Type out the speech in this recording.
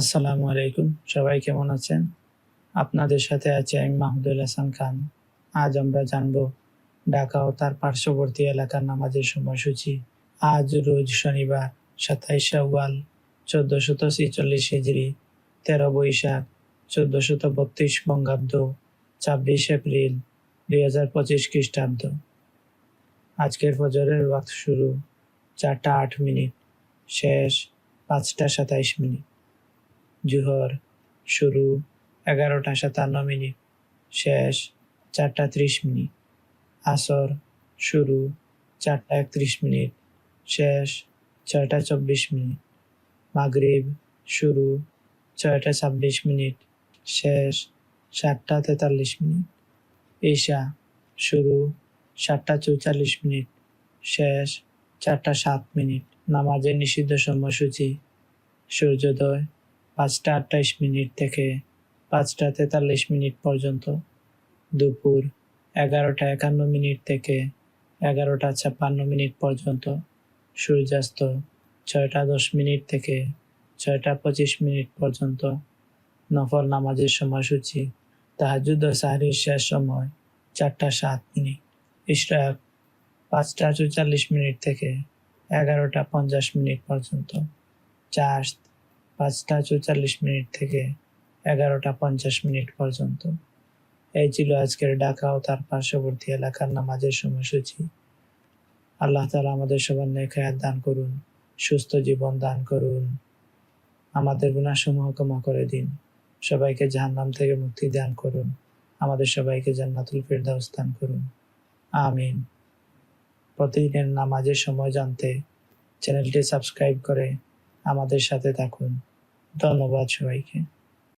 আসসালামু আলাইকুম। সবাই কেমন আছেন? আপনাদের সাথে আছে আমি মাহমুদুল হাসান খান। আজ আমরা জানব ঢাকা ও তার পার্শ্ববর্তী এলাকার নামাজের সময়সূচি। আজ রোজ শনিবার, সাতাইশ শাওয়াল, চোদ্দশত ছেচল্লিশ হিজড়ি তেরো বৈশাখ, চোদ্দশত বত্রিশ বঙ্গাব্দ, ছাব্বিশ এপ্রিল, দুই হাজার পঁচিশ খ্রিস্টাব্দ। আজকের ফজরের ওয়াক্ত শুরু চারটা আট মিনিট, শেষ পাঁচটা সাতাইশ মিনিট। জুহর, শুরু এগারোটা সাতান্ন মিনিট, শেষ চারটা ত্রিশ মিনিট, আসর শুরু চারটা একত্রিশ মিনিট, শেষ ছয়টা চব্বিশ মিনিট, মাগরিব শুরু ছয়টা ছাব্বিশ মিনিট, শেষ সাতটা তেতাল্লিশ মিনিট, ঈশা শুরু সাতটা চৌচল্লিশ মিনিট, শেষ চারটা সাত মিনিট, নামাজের নিষিদ্ধ সময়সূচি, সূর্যোদয় পাঁচটা আটাইশ মিনিট থেকে পাঁচটা তেতাল্লিশ মিনিট পর্যন্ত। দুপুর এগারোটা একান্ন মিনিট থেকে এগারোটা ছাপ্পান্ন মিনিট পর্যন্ত। সূর্যাস্ত ছয়টা দশ মিনিট থেকে ছয়টা পঁচিশ মিনিট পর্যন্ত। নফল নামাজের সময়সূচি তাহাজুদ ও শেষ সময় চারটা সাত মিনিট। ইশরাক পাঁচটা চৌচল্লিশ মিনিট থেকে এগারোটা পঞ্চাশ মিনিট পর্যন্ত। চাষ পাঁচটা চৌচল্লিশ মিনিট থেকে এগারোটা পঞ্চাশ মিনিট পর্যন্ত। এই ছিল আজকের ঢাকা ও তার পার্শ্ববর্তী এলাকার নামাজের সময়সূচি। আল্লাহ তালা আমাদের সবার নেখায়াত দান করুন, সুস্থ জীবন দান করুন। আমাদের গুণাসমূহ ক্ষমা করে দিন। সবাইকে জাহান্নাম থেকে মুক্তি দান করুন। আমাদের সবাইকে জান্নাতুল ফেরদাউস দান করুন। আমিন। প্রতিদিনের নামাজের সময় জানতে চ্যানেলটি সাবস্ক্রাইব করে আমাদের সাথে থাকুন। ধন্যবাদ সবাইকে।